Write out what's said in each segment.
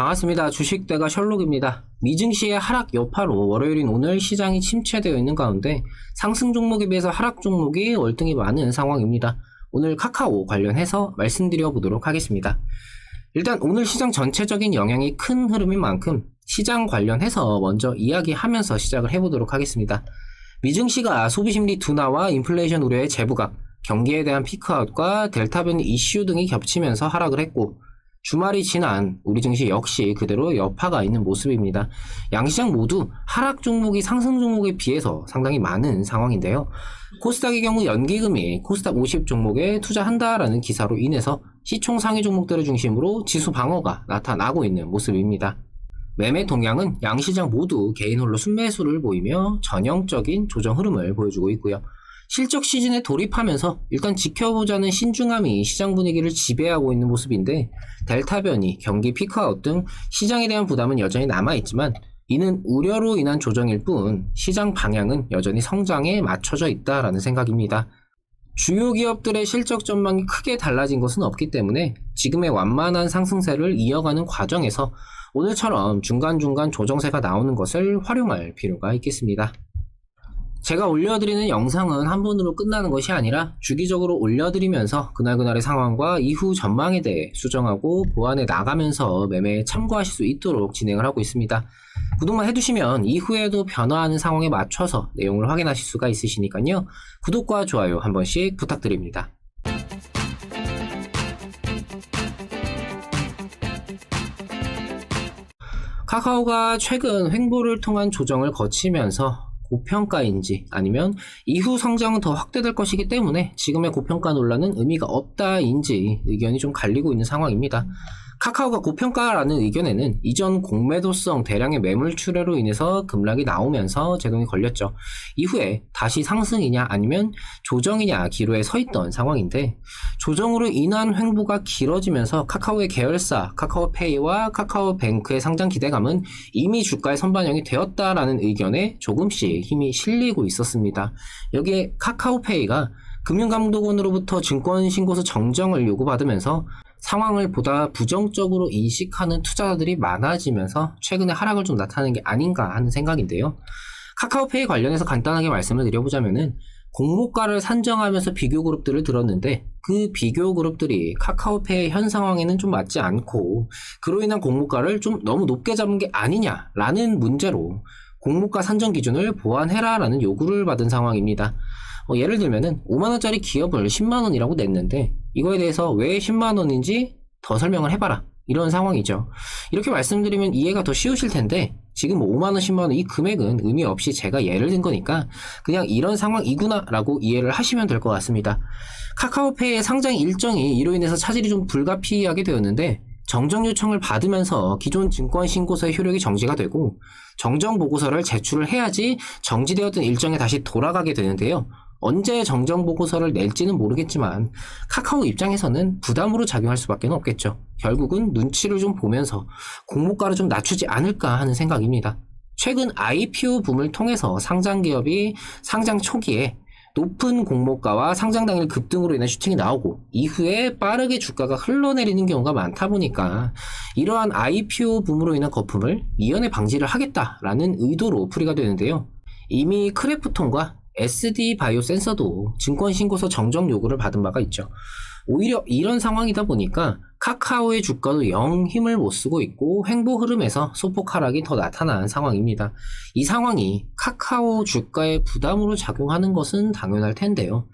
반갑습니다. 주식대가 셜록입니다. 미증시의 하락 여파로 월요일인 오늘 시장이 침체되어 있는 가운데 상승 종목에 비해서 하락 종목이 월등히 많은 상황입니다. 오늘 카카오 관련해서 말씀드려 보도록 하겠습니다. 일단 오늘 시장 전체적인 영향이 큰 흐름인 만큼 시장 관련해서 먼저 이야기하면서 시작을 해보도록 하겠습니다. 미증시가 소비심리 둔화와 인플레이션 우려의 재부각, 경기에 대한 피크아웃과 델타 변이 이슈 등이 겹치면서 하락을 했고 주말이 지난 우리 증시 역시 그대로 여파가 있는 모습입니다. 양시장 모두 하락 종목이 상승 종목에 비해서 상당히 많은 상황인데요. 코스닥의 경우 연기금이 코스닥 50 종목에 투자한다라는 기사로 인해서 시총 상위 종목들을 중심으로 지수 방어가 나타나고 있는 모습입니다. 매매 동향은 양시장 모두 개인 홀로 순매수를 보이며 전형적인 조정 흐름을 보여주고 있고요. 실적 시즌에 돌입하면서 일단 지켜보자는 신중함이 시장 분위기를 지배하고 있는 모습인데 델타 변이, 경기 피크아웃 등 시장에 대한 부담은 여전히 남아있지만 이는 우려로 인한 조정일 뿐 시장 방향은 여전히 성장에 맞춰져 있다라는 생각입니다. 주요 기업들의 실적 전망이 크게 달라진 것은 없기 때문에 지금의 완만한 상승세를 이어가는 과정에서 오늘처럼 중간중간 조정세가 나오는 것을 활용할 필요가 있겠습니다. 제가 올려드리는 영상은 한 번으로 끝나는 것이 아니라 주기적으로 올려드리면서 그날그날의 상황과 이후 전망에 대해 수정하고 보완해 나가면서 매매에 참고하실 수 있도록 진행을 하고 있습니다. 구독만 해두시면 이후에도 변화하는 상황에 맞춰서 내용을 확인하실 수가 있으시니까요. 구독과 좋아요 한 번씩 부탁드립니다. 카카오가 최근 횡보를 통한 조정을 거치면서 고평가인지 아니면 이후 성장은 더 확대될 것이기 때문에 지금의 고평가 논란은 의미가 없다인지 의견이 좀 갈리고 있는 상황입니다. 카카오가 고평가라는 의견에는 이전 공매도성 대량의 매물 출회로 인해서 급락이 나오면서 제동이 걸렸죠. 이후에 다시 상승이냐 아니면 조정이냐 기로에 서 있던 상황인데 조정으로 인한 횡보가 길어지면서 카카오의 계열사 카카오페이와 카카오뱅크의 상장 기대감은 이미 주가에 선반영이 되었다라는 의견에 조금씩 힘이 실리고 있었습니다. 여기에 카카오페이가 금융감독원으로부터 증권 신고서 정정을 요구받으면서 상황을 보다 부정적으로 인식하는 투자자들이 많아지면서 최근에 하락을 좀 나타내는 게 아닌가 하는 생각인데요. 카카오페이 관련해서 간단하게 말씀을 드려보자면은 공모가를 산정하면서 비교 그룹들을 들었는데 그 비교 그룹들이 카카오페이 현 상황에는 좀 맞지 않고 그로 인한 공모가를 좀 너무 높게 잡은 게 아니냐라는 문제로 공모가 산정 기준을 보완해라라는 요구를 받은 상황입니다. 어, 예를 들면은 5만원짜리 기업을 10만원이라고 냈는데 이거에 대해서 왜 10만 원인지 더 설명을 해봐라. 이런 상황이죠. 이렇게 말씀드리면 이해가 더 쉬우실 텐데 지금 뭐 5만원, 10만원 이 금액은 의미 없이 제가 예를 든 거니까 그냥 이런 상황이구나 라고 이해를 하시면 될 것 같습니다. 카카오페이의 상장 일정이 이로 인해서 차질이 좀 불가피하게 되었는데 정정 요청을 받으면서 기존 증권 신고서의 효력이 정지가 되고 정정 보고서를 제출을 해야지 정지되었던 일정에 다시 돌아가게 되는데요. 언제 정정 보고서를 낼지는 모르겠지만 카카오 입장에서는 부담으로 작용할 수밖에 없겠죠. 결국은 눈치를 좀 보면서 공모가를 좀 낮추지 않을까 하는 생각입니다. 최근 IPO 붐을 통해서 상장 기업이 상장 초기에 높은 공모가와 상장 당일 급등으로 인한 슈팅이 나오고 이후에 빠르게 주가가 흘러내리는 경우가 많다 보니까 이러한 IPO 붐으로 인한 거품을 미연에 방지를 하겠다라는 의도로 풀이가 되는데요. 이미 크래프톤과 SD 바이오 센서도 증권 신고서 정정 요구를 받은 바가 있죠. 오히려 이런 상황이다 보니까 카카오의 주가도 영 힘을 못 쓰고 있고 횡보 흐름에서 소폭 하락이 더 나타난 상황입니다. 이 상황이 카카오 주가에 부담으로 작용하는 것은 당연할 텐데요.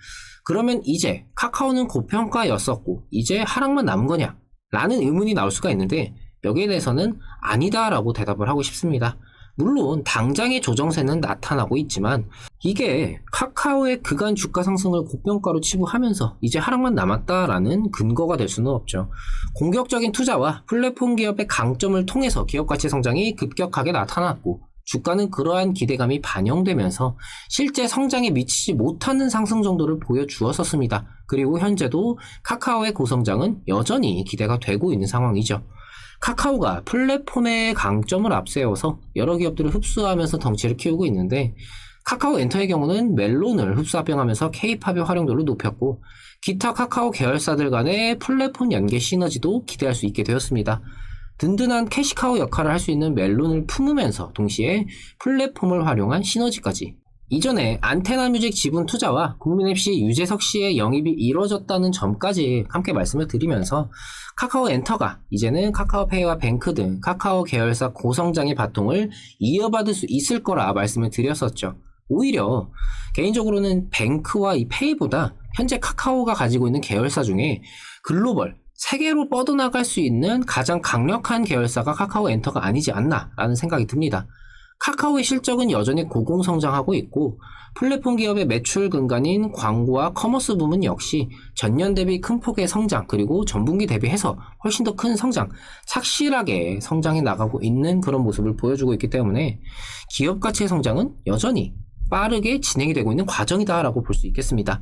그러면 이제 카카오는 고평가였었고 이제 하락만 남은 거냐? 라는 의문이 나올 수가 있는데 여기에 대해서는 아니다라고 대답을 하고 싶습니다. 물론 당장의 조정세는 나타나고 있지만 이게 카카오의 그간 주가 상승을 고평가로 치부하면서 이제 하락만 남았다라는 근거가 될 수는 없죠. 공격적인 투자와 플랫폼 기업의 강점을 통해서 기업 가치 성장이 급격하게 나타났고 주가는 그러한 기대감이 반영되면서 실제 성장에 미치지 못하는 상승 정도를 보여주었었습니다. 그리고 현재도 카카오의 고성장은 여전히 기대가 되고 있는 상황이죠. 카카오가 플랫폼의 강점을 앞세워서 여러 기업들을 흡수하면서 덩치를 키우고 있는데 카카오 엔터의 경우는 멜론을 흡수 합병하면서 K-팝의 활용도를 높였고 기타 카카오 계열사들 간의 플랫폼 연계 시너지도 기대할 수 있게 되었습니다. 든든한 캐시카우 역할을 할 수 있는 멜론을 품으면서 동시에 플랫폼을 활용한 시너지까지 이전에 안테나 뮤직 지분 투자와 국민 FC 유재석 씨의 영입이 이루어졌다는 점까지 함께 말씀을 드리면서 카카오 엔터가 이제는 카카오페이와 뱅크 등 카카오 계열사 고성장의 바통을 이어받을 수 있을 거라 말씀을 드렸었죠. 오히려 개인적으로는 뱅크와 이 페이보다 현재 카카오가 가지고 있는 계열사 중에 글로벌 세계로 뻗어나갈 수 있는 가장 강력한 계열사가 카카오 엔터가 아니지 않나라는 생각이 듭니다. 카카오의 실적은 여전히 고공성장하고 있고 플랫폼 기업의 매출 근간인 광고와 커머스 부문 역시 전년 대비 큰 폭의 성장 그리고 전분기 대비해서 훨씬 더 큰 성장 착실하게 성장해 나가고 있는 그런 모습을 보여주고 있기 때문에 기업 가치의 성장은 여전히 빠르게 진행이 되고 있는 과정이다라고 볼 수 있겠습니다.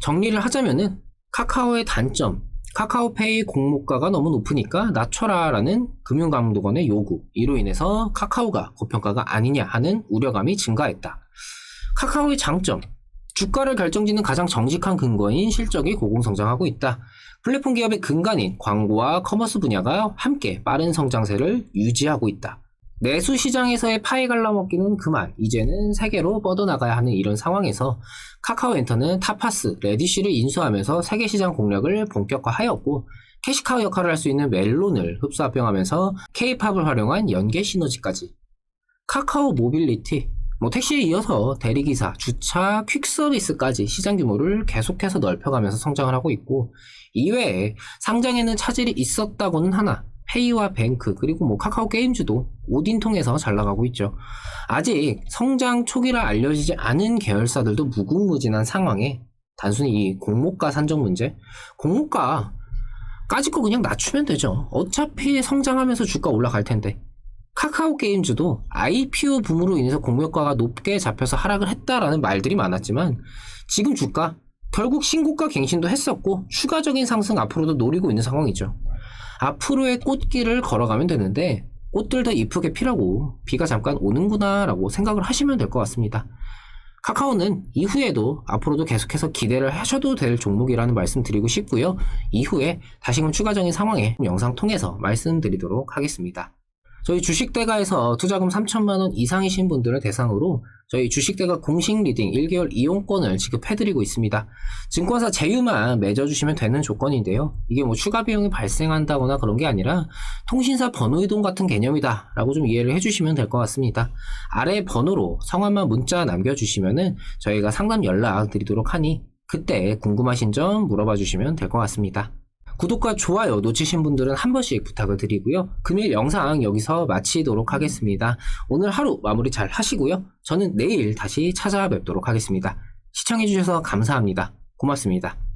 정리를 하자면은 카카오의 단점 카카오페이 공모가가 너무 높으니까 낮춰라라는 금융감독원의 요구 이로 인해서 카카오가 고평가가 아니냐 하는 우려감이 증가했다. 카카오의 장점 주가를 결정짓는 가장 정직한 근거인 실적이 고공성장하고 있다. 플랫폼 기업의 근간인 광고와 커머스 분야가 함께 빠른 성장세를 유지하고 있다. 내수 시장에서의 파이 갈라먹기는 그만. 이제는 세계로 뻗어나가야 하는 이런 상황에서 카카오 엔터는 타파스, 레디쉬를 인수하면서 세계 시장 공략을 본격화하였고 캐시카우 역할을 할 수 있는 멜론을 흡수 합병하면서 K-팝을 활용한 연계 시너지까지. 카카오 모빌리티 뭐 택시에 이어서 대리기사, 주차, 퀵서비스까지 시장 규모를 계속해서 넓혀가면서 성장을 하고 있고 이외에 상장에는 차질이 있었다고는 하나 페이와 뱅크 그리고 뭐 카카오 게임즈도 오딘 통해서 잘 나가고 있죠. 아직 성장 초기라 알려지지 않은 계열사들도 무궁무진한 상황에 단순히 이 공모가 산정 문제, 공모가 까짓 거 그냥 낮추면 되죠. 어차피 성장하면서 주가 올라갈 텐데. 카카오 게임즈도 IPO 붐으로 인해서 공모가가 높게 잡혀서 하락을 했다라는 말들이 많았지만 지금 주가 결국 신고가 갱신도 했었고 추가적인 상승 앞으로도 노리고 있는 상황이죠. 앞으로의 꽃길을 걸어가면 되는데 꽃들 더 이쁘게 피라고 비가 잠깐 오는구나 라고 생각을 하시면 될 것 같습니다. 카카오는 이후에도 앞으로도 계속해서 기대를 하셔도 될 종목이라는 말씀 드리고 싶고요. 이후에 다시금 추가적인 상황에 영상 통해서 말씀드리도록 하겠습니다. 저희 주식대가에서 투자금 3천만원 이상이신 분들을 대상으로 저희 주식대가 공식 리딩 1개월 이용권을 지급해드리고 있습니다. 증권사 제휴만 맺어주시면 되는 조건인데요. 이게 뭐 추가 비용이 발생한다거나 그런 게 아니라 통신사 번호 이동 같은 개념이다 라고 좀 이해를 해주시면 될 것 같습니다. 아래 번호로 성함만 문자 남겨주시면은 저희가 상담 연락 드리도록 하니 그때 궁금하신 점 물어봐 주시면 될 것 같습니다. 구독과 좋아요 놓치신 분들은 한 번씩 부탁을 드리고요. 금일 영상 여기서 마치도록 하겠습니다. 오늘 하루 마무리 잘 하시고요. 저는 내일 다시 찾아뵙도록 하겠습니다. 시청해주셔서 감사합니다. 고맙습니다.